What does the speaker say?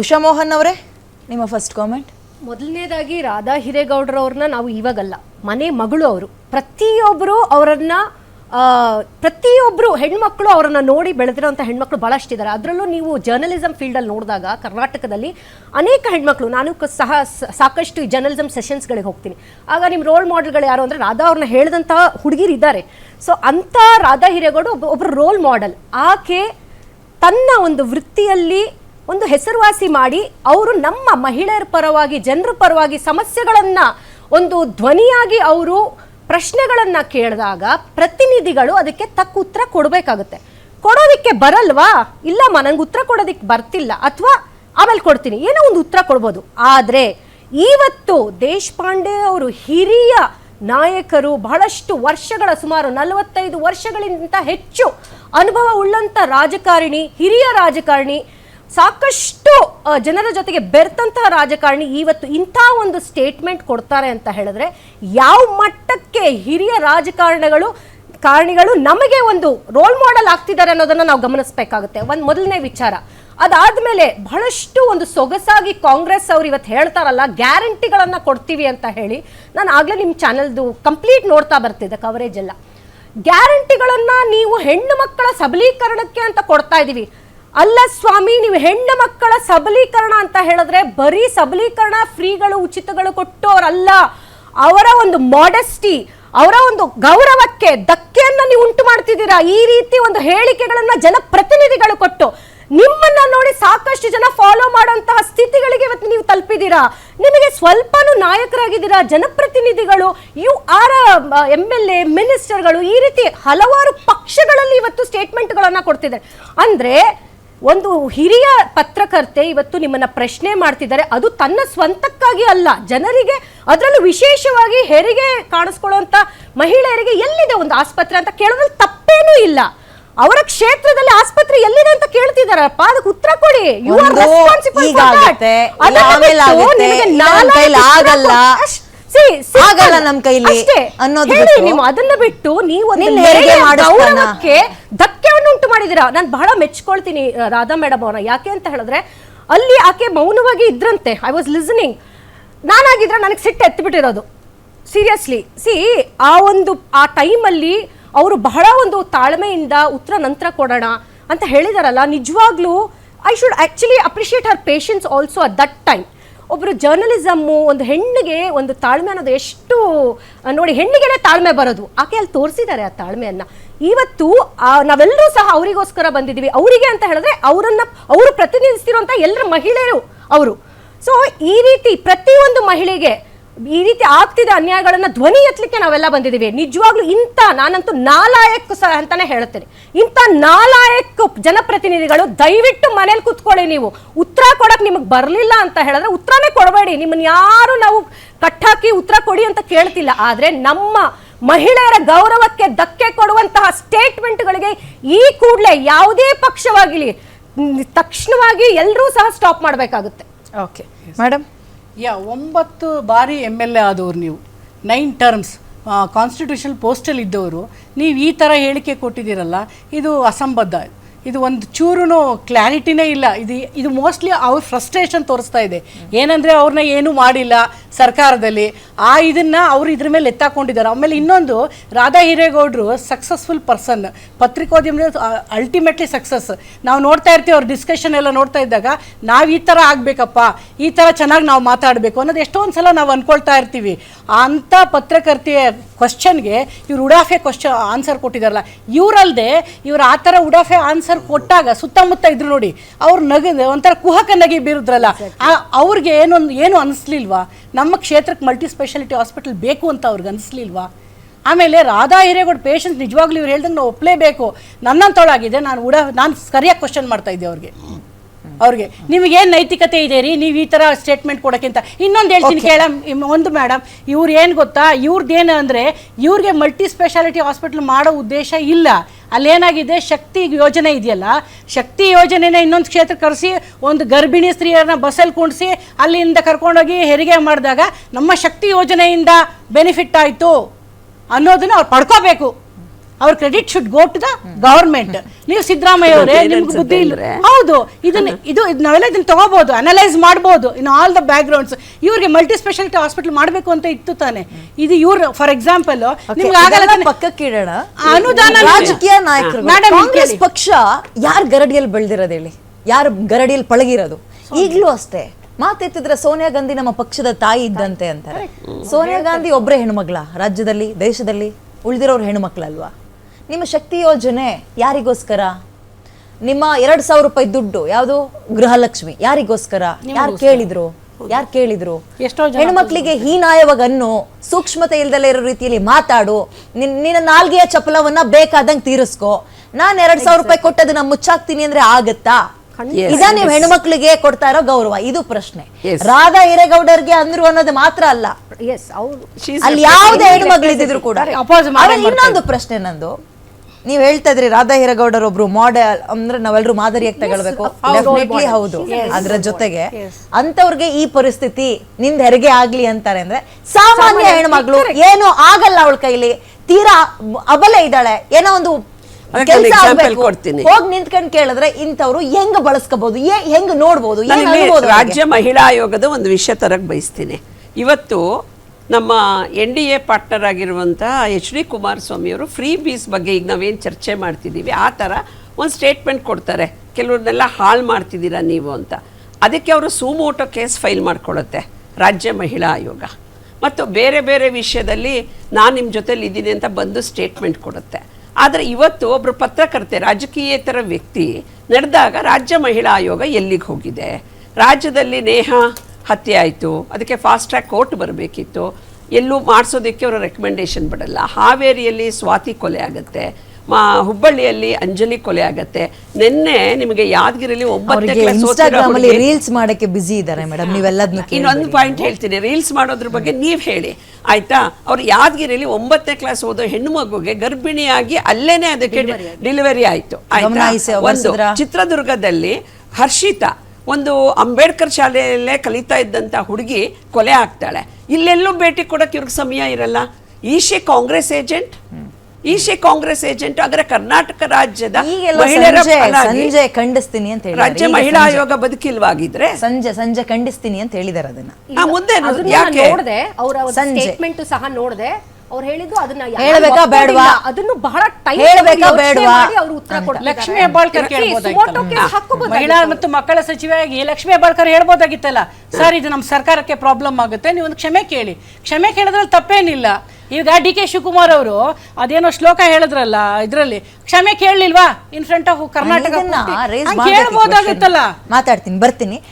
ಉಷಾ ಮೋಹನ್ ಅವರೇ, ನಿಮ್ಮ first comment ಮೊದಲನೇದಾಗಿ ರಾಧಾ ಹಿರೇಗೌಡರವ್ರನ್ನ ನಾವು ಇವಾಗಲ್ಲ, ಮನೆ ಮಗಳು ಅವರು. ಪ್ರತಿಯೊಬ್ಬರು ಅವರನ್ನ ಪ್ರತಿಯೊಬ್ಬರು ಹೆಣ್ಮಕ್ಳು ಅವರನ್ನು ನೋಡಿ ಬೆಳೆದಿರೋಂಥ ಹೆಣ್ಮಕ್ಳು ಭಾಳಷ್ಟಿದ್ದಾರೆ ಅದರಲ್ಲೂ ನೀವು ಜರ್ನಲಿಸಮ್ ಫೀಲ್ಡಲ್ಲಿ ನೋಡಿದಾಗ ಕರ್ನಾಟಕದಲ್ಲಿ ಅನೇಕ ಹೆಣ್ಮಕ್ಳು, ನಾನು ಸಹ ಸಾಕಷ್ಟು ಜರ್ನಲಿಸಮ್ ಸೆಷನ್ಸ್ಗಳಿಗೆ ಹೋಗ್ತೀನಿ. ಆಗ ನಿಮ್ಮ ರೋಲ್ ಮಾಡೆಲ್ಗಳು ಯಾರು ಅಂದರೆ ರಾಧಾ ಅವ್ರನ್ನ ಹೇಳಿದಂಥ ಹುಡುಗಿರು ಇದ್ದಾರೆ. ಸೊ ಅಂಥ ರಾಧಾ ಹಿರೇಗೌಡ ಒಬ್ಬ ಒಬ್ಬರು ರೋಲ್ ಮಾಡೆಲ್ ಆಕೆ ತನ್ನ ಒಂದು ವೃತ್ತಿಯಲ್ಲಿ ಒಂದು ಹೆಸರುವಾಸಿ ಮಾಡಿ ಅವರು ನಮ್ಮ ಮಹಿಳೆಯರ ಪರವಾಗಿ, ಜನರ ಪರವಾಗಿ ಸಮಸ್ಯೆಗಳನ್ನ ಒಂದು ಧ್ವನಿಯಾಗಿ ಅವರು ಪ್ರಶ್ನೆಗಳನ್ನ ಕೇಳಿದಾಗ ಪ್ರತಿನಿಧಿಗಳು ಅದಕ್ಕೆ ತಕ್ಕ ಉತ್ತರ ಕೊಡಬೇಕಾಗುತ್ತೆ. ಕೊಡೋದಿಕ್ಕೆ ಬರಲ್ವಾ? ಇಲ್ಲಮ್ಮ, ನಂಗೆ ಉತ್ತರ ಕೊಡೋದಿಕ್ಕೆ ಬರ್ತಿಲ್ಲ. ಅಥವಾ ಆಮೇಲೆ ಕೊಡ್ತೀನಿ. ಏನೋ ಒಂದು ಉತ್ತರ ಕೊಡ್ಬೋದು. ಆದರೆ ಇವತ್ತು ದೇಶಪಾಂಡೆ ಅವರು ಹಿರಿಯ ನಾಯಕರು ಬಹಳಷ್ಟು ವರ್ಷಗಳ, ಸುಮಾರು ನಲವತ್ತೈದು ವರ್ಷಗಳಿಗಿಂತ ಹೆಚ್ಚು ಅನುಭವ ಉಳ್ಳಂತ ರಾಜಕಾರಣಿ, ಹಿರಿಯ ರಾಜಕಾರಣಿ ಸಾಕಷ್ಟು ಜನರ ಜೊತೆಗೆ ಬೆರ್ತಂತಹ ರಾಜಕಾರಣಿ ಇವತ್ತು ಇಂಥ ಒಂದು ಸ್ಟೇಟ್ಮೆಂಟ್ ಕೊಡ್ತಾರೆ ಅಂತ ಹೇಳಿದ್ರೆ ಯಾವ ಮಟ್ಟಕ್ಕೆ ಹಿರಿಯ ರಾಜಕಾರಣಿಗಳು, ಕಾರಣಿಗಳು ನಮಗೆ ಒಂದು ರೋಲ್ ಮಾಡೆಲ್ ಆಗ್ತಿದ್ದಾರೆ ಅನ್ನೋದನ್ನ ನಾವು ಗಮನಿಸಬೇಕಾಗುತ್ತೆ. ಒಂದು ಮೊದಲನೇ ವಿಚಾರ. ಅದಾದ್ಮೇಲೆ ಬಹಳಷ್ಟು ಒಂದು ಸೊಗಸಾಗಿ ಕಾಂಗ್ರೆಸ್ ಅವ್ರು ಇವತ್ತು ಹೇಳ್ತಾರಲ್ಲ, ಗ್ಯಾರಂಟಿಗಳನ್ನು ಕೊಡ್ತೀವಿ ಅಂತ ಹೇಳಿ ನಾನು ಆಗ್ಲೇ ನಿಮ್ಮ ಚಾನಲ್ದು ಕಂಪ್ಲೀಟ್ ನೋಡ್ತಾ ಬರ್ತಿದ್ದೆ ಕವರೇಜ್ ಎಲ್ಲ. ಗ್ಯಾರಂಟಿಗಳನ್ನು ನೀವು ಹೆಣ್ಣು ಮಕ್ಕಳ ಸಬಲೀಕರಣಕ್ಕೆ ಅಂತ ಕೊಡ್ತಾ ಇದೀವಿ. ಅಲ್ಲ ಸ್ವಾಮಿ, ನೀವು ಹೆಣ್ಣು ಮಕ್ಕಳ ಸಬಲೀಕರಣ ಅಂತ ಹೇಳಿದ್ರೆ ಬರೀ ಸಬಲೀಕರಣ, ಫ್ರೀಗಳು, ಉಚಿತಗಳು ಕೊಟ್ಟೋರಲ್ಲ ಅವರ ಒಂದು ಮಾಡೆಸ್ಟಿ ಅವರ ಒಂದು ಗೌರವಕ್ಕೆ ಧಕ್ಕೆಯನ್ನ ನೀವು ಉಂಟು ಮಾಡ್ತಿದ್ದೀರಾ? ಈ ರೀತಿ ಒಂದು ಹೇಳಿಕೆಗಳನ್ನ ಜನಪ್ರತಿನಿಧಿಗಳು ಕೊಟ್ಟು ನಿಮ್ಮನ್ನ ನೋಡಿ ಸಾಕಷ್ಟು ಜನ ಫಾಲೋ ಮಾಡುವಂತಹ ಸ್ಥಿತಿಗಳಿಗೆ ಇವತ್ತು ನೀವು ತಲುಪಿದ್ದೀರಾ? ನಿಮಗೆ ಸ್ವಲ್ಪನೂ ನಾಯಕರಾಗಿದ್ದೀರಾ ಜನಪ್ರತಿನಿಧಿಗಳು? You are M L A ಮಿನಿಸ್ಟರ್ಗಳು ಈ ರೀತಿ ಹಲವಾರು ಪಕ್ಷಗಳಲ್ಲಿ ಇವತ್ತು ಸ್ಟೇಟ್ಮೆಂಟ್ಗಳನ್ನು ಕೊಡ್ತಿದ್ದಾರೆ. ಅಂದ್ರೆ ಒಂದು ಹಿರಿಯ ಪತ್ರಕರ್ತೆ ಇವತ್ತು ನಿಮ್ಮನ್ನ ಪ್ರಶ್ನೆ ಮಾಡ್ತಿದ್ದಾರೆ. ಅದು ತನ್ನ ಸ್ವಂತಕ್ಕಾಗಿ ಅಲ್ಲ. ಜನರಿಗೆ ಅದರಲ್ಲೂ ವಿಶೇಷವಾಗಿ ಹೆರಿಗೆ ಕಾಣಿಸ್ಕೊಳ್ಳುವಂತ ಮಹಿಳೆಯರಿಗೆ ಎಲ್ಲಿದೆ ಒಂದು ಆಸ್ಪತ್ರೆ ಅಂತ ಕೇಳೋದ್ರಲ್ಲಿ ತಪ್ಪೇನೂ ಇಲ್ಲ. ಅವರ ಕ್ಷೇತ್ರದಲ್ಲಿ ಆಸ್ಪತ್ರೆ ಎಲ್ಲಿದೆ ಅಂತ ಕೇಳ್ತಿದಾರಪ್ಪ ಅದಕ್ಕೆ ಉತ್ತರ ಕೊಡಿ. You are responsible for that ಆಗಲ್ಲ. ಆಗಲ್ಲ ನಮ್ ಕೈಲಿ. ಅನ್ನೋದು ಹೇಳಿ ನೀವು ಅದನ್ನ ಬಿಟ್ಟು ನೀವು ಒಂದು ಹೆರಿಗೆ? ಗೌರವಕ್ಕೆ ಧಕ್ಕೆಯನ್ನು ಉಂಟು ಮಾಡಿದಿರಾ ನಾನು ಬಹಳ ಮೆಚ್ಕೊಳ್ತೀನಿ ರಾಧಾ ಮೇಡಮ್ ಅವರ ಯಾಕೆ ಅಂತ ಹೇಳಿದ್ರೆ ಅಲ್ಲಿ ಆಕೆ ಮೌನವಾಗಿ ಇದ್ರಂತೆ. ಐ ವಾಸ್ ಲಿಸನಿಂಗ್ ನಾನಾಗಿದ್ರೆ ನನಗೆ ಸಿಟ್ಟು ಎತ್ತಿಬಿಟ್ಟಿರೋದು. ಸೀರಿಯಸ್ಲಿ ಸಿ ಆ ಒಂದು ಆ ಟೈಮಲ್ಲಿ ಅವರು ಬಹಳ ಒಂದು ತಾಳ್ಮೆಯಿಂದ ಉತ್ತರ ನಂತರ ಕೊಡೋಣ ಅಂತ ಹೇಳಿದಾರಲ್ಲ ನಿಜವಾಗ್ಲೂ I should actually appreciate her patience also at that time ಒಬ್ಬರು ಜರ್ನಲಿಸಮ್ಮು ಒಂದು ಹೆಣ್ಣಿಗೆ ಒಂದು ತಾಳ್ಮೆ ಅನ್ನೋದು ಎಷ್ಟು ನೋಡಿ ಹೆಣ್ಣಿಗೆನೇ ತಾಳ್ಮೆ ಬರೋದು. ಆಕೆ ಅಲ್ಲಿ ತೋರಿಸಿದ್ದಾರೆ ಆ ತಾಳ್ಮೆಯನ್ನು. ಇವತ್ತು ನಾವೆಲ್ಲರೂ ಸಹ ಅವರಿಗೋಸ್ಕರ ಬಂದಿದ್ದೀವಿ. ಅವರಿಗೆ ಅಂತ ಹೇಳಿದ್ರೆ ಅವರನ್ನು, ಅವರು ಪ್ರತಿನಿಧಿಸ್ತಿರುವಂಥ ಎಲ್ಲರ ಮಹಿಳೆಯರು ಅವರು. ಸೊ ಈ ರೀತಿ ಪ್ರತಿಯೊಂದು ಮಹಿಳೆಗೆ ಈ ರೀತಿ ಆಗ್ತಿದೆ ಅನ್ಯಾಯಗಳನ್ನ ಧ್ವನಿ ಎತ್ತಲಿಕ್ಕೆ ನಾವೆಲ್ಲ ಬಂದಿದ್ದೀವಿ. ನಿಜವಾಗ್ಲೂ ಇಂಥ ನಾನಂತೂ ನಾಲಾಯಕ್ ಸ ಅಂತಾನೆ ಹೇಳ್ತೇನೆ ಇಂಥ ನಾಲಾಯಕ್ ಜನಪ್ರತಿನಿಧಿಗಳು ದಯವಿಟ್ಟು ಮನೇಲಿ ಕೂತ್ಕೊಳ್ಳಿ ನೀವು. ಉತ್ತರ ಕೊಡೋಕೆ ನಿಮಗೆ ಬರಲಿಲ್ಲ ಅಂತ ಹೇಳಿದ್ರೆ ಉತ್ತರನೇ ಕೊಡಬೇಡಿ. ನಿಮ್ಮನ್ನ ಯಾರು ನಾವು ಕಟ್ಟಾಕಿ ಉತ್ತರ ಕೊಡಿ ಅಂತ ಕೇಳ್ತಿಲ್ಲ. ಆದ್ರೆ ನಮ್ಮ ಮಹಿಳೆಯರ ಗೌರವಕ್ಕೆ ಧಕ್ಕೆ ಕೊಡುವಂತಹ ಸ್ಟೇಟ್ಮೆಂಟ್ಗಳಿಗೆ ಈ ಕೂಡಲೇ ಯಾವುದೇ ಪಕ್ಷವಾಗಿಲಿ, ತಕ್ಷಣವಾಗಿ ಎಲ್ಲರೂ ಸಹ ಸ್ಟಾಪ್ ಮಾಡಬೇಕಾಗುತ್ತೆ. ಓಕೆ. ಮೇಡಮ್ ಯಾ, ಒಂಬತ್ತು ಬಾರಿ ಎಂ ಎಲ್ ಎ ಆದವರು ನೀವು. ನೈನ್ ಟರ್ಮ್ಸ್ ಕಾನ್ಸ್ಟಿಟ್ಯೂಷನಲ್ ಪೋಸ್ಟಲ್ಲಿ ಇದ್ದವರು. ನೀವು ಈ ಥರ ಹೇಳಿಕೆ ಕೊಟ್ಟಿದ್ದೀರಲ್ಲ, ಇದು ಅಸಂಬದ್ಧ. ಇದು ಒಂದು ಚೂರು ಕ್ಲಾರಿಟಿನೇ ಇಲ್ಲ. ಇದು ಇದು ಮೋಸ್ಟ್ಲಿ ಅವ್ರ ಫ್ರಸ್ಟ್ರೇಷನ್ ತೋರಿಸ್ತಾ ಇದೆ. ಏನಂದರೆ ಅವ್ರನ್ನ ಏನೂ ಮಾಡಿಲ್ಲ ಸರ್ಕಾರದಲ್ಲಿ. ಆ ಇದನ್ನು ಅವ್ರು ಇದ್ರ ಮೇಲೆ ಎತ್ತಾಕೊಂಡಿದ್ದಾರೆ. ಆಮೇಲೆ ಇನ್ನೊಂದು, ರಾಧಾ ಹಿರೇಗೌಡರು ಸಕ್ಸಸ್ಫುಲ್ ಪರ್ಸನ್ ಪತ್ರಿಕೋದ್ಯಮ ಅಲ್ಟಿಮೇಟ್ಲಿ ಸಕ್ಸಸ್ ನಾವು ನೋಡ್ತಾ ಇರ್ತೀವಿ, ಅವ್ರ ಡಿಸ್ಕಷನ್ ಎಲ್ಲ ನೋಡ್ತಾ ಇದ್ದಾಗ ನಾವು ಈ ಥರ ಆಗಬೇಕಪ್ಪ, ಈ ಥರ ಚೆನ್ನಾಗಿ ನಾವು ಮಾತಾಡಬೇಕು ಅನ್ನೋದು ಎಷ್ಟೊಂದು ಸಲ ನಾವು ಅಂದ್ಕೊಳ್ತಾ ಇರ್ತೀವಿ. ಅಂಥ ಪತ್ರಕರ್ತೆಯ ಕ್ವಶನ್ಗೆ ಇವ್ರು ಉಡಾಫೆ ಕ್ವಶನ್ ಆನ್ಸರ್ ಕೊಟ್ಟಿದ್ದಾರಲ್ಲ ಇವರಲ್ಲದೆ ಇವ್ರು ಆ ಥರ ಉಡಾಫೆ ಆನ್ಸರ್ ಕೊಟ್ಟಾಗ ಸುತ್ತಮುತ್ತ ಇದ್ರು ನೋಡಿ, ಅವ್ರು ನಗ, ಒಂಥರ ಕುಹಕ ನಗಿ ಬೀರಿದ್ರಲ್ಲ. ಅವ್ರಿಗೆ ಏನೊಂದು, ಏನು ಅನಿಸ್ಲಿಲ್ವಾ? ನಮ್ಮ ಕ್ಷೇತ್ರಕ್ಕೆ ಮಲ್ಟಿ ಸ್ಪೆಷಾಲಿಟಿ ಹಾಸ್ಪಿಟಲ್ ಬೇಕು ಅಂತ ಅವ್ರಿಗೆ ಅನಿಸ್ಲಿಲ್ವಾ? ಆಮೇಲೆ ರಾಧಾ ಹಿರೇಗೌಡ ಪೇಷಂಟ್ ನಿಜವಾಗ್ಲೂ ಇವ್ರು ಹೇಳ್ದಂಗೆ ನಾವು ಒಪ್ಪಲೇಬೇಕು ನನ್ನಂತೊಳಾಗಿದೆ ನಾನು ಉಡಾ, ನಾನು ಸರಿಯಾಗಿ ಕ್ವಶನ್ ಮಾಡ್ತಾ ಇದ್ದೆ ಅವ್ರಿಗೆ. ಅವ್ರಿಗೆ ನಿಮಗೇನು ನೈತಿಕತೆ ಇದೆ ರೀ? ನೀವು ಈ ಥರ ಸ್ಟೇಟ್ಮೆಂಟ್ ಕೊಡೋಕ್ಕಿಂತ. ಇನ್ನೊಂದು ಹೇಳ್ತೀನಿ ಕೇಳ ಒಂದು ಮೇಡಮ್ ಇವ್ರು ಏನು ಗೊತ್ತಾ? ಇವ್ರದ್ದೇನು ಅಂದರೆ ಇವ್ರಿಗೆ ಮಲ್ಟಿ ಸ್ಪೆಷಾಲಿಟಿ ಹಾಸ್ಪಿಟಲ್ ಮಾಡೋ ಉದ್ದೇಶ ಇಲ್ಲ. ಅಲ್ಲೇನಾಗಿದೆ? ಶಕ್ತಿ ಯೋಜನೆ ಇದೆಯಲ್ಲ? ಶಕ್ತಿ ಯೋಜನೆನ ಇನ್ನೊಂದು ಕ್ಷೇತ್ರ ಕರೆಸಿ ಒಂದು ಗರ್ಭಿಣಿ ಸ್ತ್ರೀಯರನ್ನ ಬಸ್ಸಲ್ಲಿ ಕುಣಿಸಿ ಅಲ್ಲಿಂದ ಕರ್ಕೊಂಡೋಗಿ ಹೆರಿಗೆ ಮಾಡಿದಾಗ ನಮ್ಮ ಶಕ್ತಿ ಯೋಜನೆಯಿಂದ ಬೆನಿಫಿಟ್ ಆಯಿತು ಅನ್ನೋದನ್ನು ಅವ್ರು ಪಡ್ಕೋಬೇಕು. ಅವ್ರ credit should go to the government ನೀವು ಸಿದ್ದರಾಮಯ್ಯ ಅವರೇ ನಿಮ್ಗೆ ಬುದ್ಧಿ ಇಲ್ಲ ಹೌದು. ಇದನ್ನ ಇದು ನಾವೆಲ್ಲ ಇದನ್ನ ತಗೋಬಹುದು ಅನಲೈಸ್ ಮಾಡಬಹುದು in all the backgrounds ಇವ್ರಿಗೆ ಮಲ್ಟಿ ಸ್ಪೆಷಾಲಿಟಿ ಹಾಸ್ಪಿಟಲ್ ಮಾಡಬೇಕು ಅಂತ ಇತ್ತು ತಾನೆ. ಇದು ಇವ್ರ ಫಾರ್ ಎಕ್ಸಾಂಪಲ್ ನಿಮ್ಗೆ ಆಗಲ್ಲ ಪಕ್ಕಕ್ಕೆ ಇಡೋಣ. ಅನುದಾನ ರಾಜಕೀಯ ನಾಯಕರು ಕಾಂಗ್ರೆಸ್ ಪಕ್ಷ ಯಾರ ಗರಡಿಯಲ್ಲಿ ಬೆಳೆದಿರೋದು ಹೇಳಿ? ಯಾರ ಗರಡಿಯಲ್ಲಿ ಪಳಗಿರೋದು? ಈಗಲೂ ಅಷ್ಟೇ. ಮಾತೆತ್ತಿದ್ರೆ ಸೋನಿಯಾ ಗಾಂಧಿ ನಮ್ಮ ಪಕ್ಷದ ತಾಯಿ ಇದ್ದಂತೆ ಅಂತಾರೆ. ಸೋನಿಯಾ ಗಾಂಧಿ ಒಬ್ಬರೇ ಹೆಣ್ಮಗ್ಳ. ರಾಜ್ಯದಲ್ಲಿ ದೇಶದಲ್ಲಿ ಉಳಿದಿರೋರು ಹೆಣ್ಮಕ್ಳಲ್ವಾ? ನಿಮ್ಮ ಶಕ್ತಿ ಯೋಜನೆ ಯಾರಿಗೋಸ್ಕರ? ನಿಮ್ಮ ಎರಡ್ ಸಾವಿರ ರೂಪಾಯಿ ದುಡ್ಡು ಯಾವುದು? ಗೃಹಲಕ್ಷ್ಮಿ. ಯಾರಿಗೋಸ್ಕರ? ಯಾರು ಕೇಳಿದ್ರು? ಯಾರು ಕೇಳಿದ್ರು? ಎಷ್ಟೋ ಹೆಣ್ಮಕ್ಳಿಗೆ ಹೀನಾಯವಾಗಿ ಅನ್ನು ಸೂಕ್ಷ್ಮತೆ ಇಲ್ದಲೇ ಇರೋ ರೀತಿಯಲ್ಲಿ ಮಾತಾಡು. ನಿನ್ನ ನಾಲ್ಗೆಯ ಚಪಲವನ್ನ ಬೇಕಾದಂಗ್ ತೀರಿಸ್ಕೊ. ನಾನ್ ಎರಡ್ ಸಾವಿರ ರೂಪಾಯಿ ಕೊಟ್ಟದನ್ನ ಮುಚ್ಚಾಕ್ತೀನಿ ಅಂದ್ರೆ ಆಗತ್ತಾ? ಇದ ನೀವು ಹೆಣ್ಮಕ್ಳಿಗೆ ಕೊಡ್ತಾ ಇರೋ ಗೌರವ ಇದು ಪ್ರಶ್ನೆ. ರಾಧಾ ಹಿರೇಗೌಡರ್ಗೆ ಅಂದ್ರು ಅನ್ನೋದು ಮಾತ್ರ ಅಲ್ಲ. ಅಲ್ಲಿ ಯಾವ್ದೇ ಯಾವುದೇ ಹೆಣ್ಮಕ್ಳು ಇದ್ದಿದ್ರು ಕೂಡ. ಇನ್ನೊಂದು ಪ್ರಶ್ನೆ ನಂದು. ನೀವ್ ಹೇಳ್ತಾ ಇದ್ರಿ ರಾಧಾ ಹಿರೇಗೌಡರ್ ಒಬ್ರು ಮಾಡೆಲ್ ಅಂದ್ರೆ ನಾವೆಲ್ಲರೂ ಮಾದರಿಯಾಗಿ ತಗೊಳ್ಬೇಕು. ಡೆಫಿನೆಟ್ಲಿ ಹೌದು. ಅದ್ರ ಜೊತೆಗೆ ಅಂತವ್ರಿಗೆ ಈ ಪರಿಸ್ಥಿತಿ ನಿಂದ ಹೆರಿಗೆ ಆಗ್ಲಿ ಅಂತಾರೆ ಅಂದ್ರೆ ಸಾಮಾನ್ಯ ಹೆಣ್ಮಗಳು ಏನೋ ಆಗಲ್ಲ ಅವಳ ಕೈಲಿ. ತೀರಾ ಅಬಲೆ ಇದ್ದಾಳೆ ಏನೋ ಒಂದು. ಹೋಗ್ ನಿಂತ್ಕೊಂಡ್ ಕೇಳಿದ್ರೆ ಇಂಥವ್ರು ಹೆಂಗ್ ಬಳಸ್ಕೋಬಹುದು ಹೆಂಗ್ ನೋಡ್ಬೋದು ರಾಜ್ಯ ಮಹಿಳಾ ಆಯೋಗದ ಒಂದು ವಿಷಯ ತರಕ್ ಬಯಸ್ತೀನಿ. ಇವತ್ತು ನಮ್ಮ ಎನ್ ಡಿ ಎ ಪಾರ್ಟ್ನರ್ ಆಗಿರುವಂಥ ಎಚ್ ಡಿ ಕುಮಾರಸ್ವಾಮಿಯವರು ಫ್ರೀ ಬೀಸ್ ಬಗ್ಗೆ ಈಗ ನಾವೇನು ಚರ್ಚೆ ಮಾಡ್ತಿದ್ದೀವಿ ಆ ಥರ ಒಂದು ಸ್ಟೇಟ್ಮೆಂಟ್ ಕೊಡ್ತಾರೆ. ಕೆಲವ್ರನ್ನೆಲ್ಲ ಹಾಳು ಮಾಡ್ತಿದ್ದೀರಾ ನೀವು ಅಂತ. ಅದಕ್ಕೆ ಅವರು ಸೂಮೋಟೋ ಕೇಸ್ ಫೈಲ್ ಮಾಡ್ಕೊಳ್ಳುತ್ತೆ, ರಾಜ್ಯ ಮಹಿಳಾ ಆಯೋಗ. ಮತ್ತು ಬೇರೆ ಬೇರೆ ವಿಷಯದಲ್ಲಿ ನಾನು ನಿಮ್ಮ ಜೊತೆಲಿ ಇದ್ದೀನಿ ಅಂತ ಬಂದು ಸ್ಟೇಟ್ಮೆಂಟ್ ಕೊಡುತ್ತೆ. ಆದರೆ ಇವತ್ತು ಒಬ್ಬರು ಪತ್ರಕರ್ತೆ, ರಾಜಕೀಯೇತರ ವ್ಯಕ್ತಿ ನಡೆದಾಗ ರಾಜ್ಯ ಮಹಿಳಾ ಆಯೋಗ ಎಲ್ಲಿಗೆ ಹೋಗಿದೆ? ರಾಜ್ಯದಲ್ಲಿ ನೇಹ ಹತ್ಯೆ ಆಯಿತು ಅದಕ್ಕೆ ಫಾಸ್ಟ್ ಟ್ರ್ಯಾಕ್ ಕೋರ್ಟ್ ಬರಬೇಕಿತ್ತು ಎಲ್ಲೂ ಮಾಡಿಸೋದಕ್ಕೆ ಅವರು ರೆಕಮೆಂಡೇಶನ್ ಬಿಡಲ್ಲ. ಹಾವೇರಿಯಲ್ಲಿ ಸ್ವಾತಿ ಕೊಲೆ ಆಗುತ್ತೆ ಮಾ ಹುಬ್ಬಳ್ಳಿಯಲ್ಲಿ ಅಂಜಲಿ ಕೊಲೆ ಆಗತ್ತೆ. ನಿನ್ನೆ ನಿಮಗೆ ಯಾದಗಿರಿಯಲ್ಲಿ ಅಲ್ಲಿ ರೀಲ್ಸ್ ಮಾಡಕ್ಕೆ ಬಿಸಿ ಇದ್ದಾರೆ ಮೇಡಮ್ ನೀವೆಲ್ಲದನ್ನು ಇನ್ನೊಂದು ಪಾಯಿಂಟ್ ಹೇಳ್ತೀನಿ ರೀಲ್ಸ್ ಮಾಡೋದ್ರ ಬಗ್ಗೆ ನೀವು ಹೇಳಿ ಆಯ್ತಾ? ಅವ್ರು ಯಾದಗಿರಿಯಲ್ಲಿ ಒಂಬತ್ತನೇ ಕ್ಲಾಸ್ ಓದೋ ಹೆಣ್ಣು ಮಗುಗೆ ಗರ್ಭಿಣಿಯಾಗಿ ಅಲ್ಲೇನೆ ಅದಕ್ಕೆ ಡೆಲಿವರಿ ಆಯ್ತು. ಆಯ್ತಾ ಒಂದು ಚಿತ್ರದುರ್ಗದಲ್ಲಿ ಹರ್ಷಿತಾ ಒಂದು ಅಂಬೇಡ್ಕರ್ ಶಾಲೆಯಲ್ಲೇ ಕಲಿತಾ ಇದ್ದಂಥ ಹುಡುಗಿ ಕೊಲೆ ಆಗ್ತಾಳೆ. ಇಲ್ಲೆಲ್ಲೂ ಭೇಟಿ ಕೊಡಕ್ಕೆ ಇವ್ರಿಗೆ ಸಮಯ ಇರಲ್ಲ. ಈಶೆ ಕಾಂಗ್ರೆಸ್ ಏಜೆಂಟ್ ಈಶೆ ಕಾಂಗ್ರೆಸ್ ಏಜೆಂಟ್ ಆದರೆ ಕರ್ನಾಟಕ ರಾಜ್ಯದ ಸಂಜೆ ಸಂಜೆ ಖಂಡಿಸ್ತೀನಿ ಅಂತ ಹೇಳಿ ರಾಜ್ಯ ಮಹಿಳಾ. ಆಯೋಗ ಬದುಕಿಲ್ವಾಗಿದ್ರೆ ಸಂಜೆ ಸಂಜೆ ಖಂಡಿಸ್ತೀನಿ ಅಂತ ಹೇಳಿದಾರೆ ಅದನ್ನ. ಆ, ಮುಂದೆ? ನೋಡದೆ ಅವರ ಸ್ಟೇಟ್ಮೆಂಟ್ ಸಹ ನೋಡದೆ. ಅವ್ರು ಹೇಳಿದ್ದು ಅದನ್ನ ಯಾರು ಹೇಳ್ಬೇಕಾ ಒಪ್ಕೊಂಡಿಲ್ಲ. ಬೇಡ್ವಾ? ಅದನ್ನು ಬಹಳ ಟೈಮ್ ಹೇಳ್ಬೇಕಾ ಬೇಡ್ವಾ? ಅವರು ಉತ್ತರ ಕೊಡ್ತಾರೆ. ಲಕ್ಷ್ಮೀ ಹೆಬ್ಬಾಳ್ಕರ್ ಕೇಳ್ಬೋದಾಗಿತ್ತಲ್ಲ. ಮಹಿಳಾ ಮತ್ತು ಮಕ್ಕಳ ಸಚಿವೆಯಾಗಿ ಲಕ್ಷ್ಮೀ ಹೆಬ್ಬಾಳ್ಕರ್ ಹೇಳ್ಬೋದಾಗಿತ್ತಲ್ಲ ಸರ್ ಇದು ನಮ್ಮ ಸರ್ಕಾರಕ್ಕೆ ಪ್ರಾಬ್ಲಮ್ ಆಗುತ್ತೆ ನೀವು ಒಂದು ಕ್ಷಮೆ ಕೇಳಿ ಕ್ಷಮೆ ಕೇಳಿದ್ರಲ್ಲಿ ತಪ್ಪೇನಿಲ್ಲ ಈಗ ಡಿ ಕೆ ಶಿವಕುಮಾರ್ ಅವರು ಅದೇನೋ ಶ್ಲೋಕ ಹೇಳಿದ್ರಲ್ಲ ಇದ್ರಲ್ಲಿ ಕ್ಷಮೆ ಕೇಳಲಿಲ್ವಾ ಇನ್ ಫ್ರಂಟ್ ಆಫ್ ಕರ್ನಾಟಕ ಇದನ್ನ ಪೂರ್ತಿ? raise ಹಂಗ್ ಮಾಡ್ಬೇಕು ಕೇಳ್ಬೋದಾಗಿತ್ತಲ್ಲ question. ಮಾತಾಡ್ತೀನಿ ಬರ್ತೀನಿ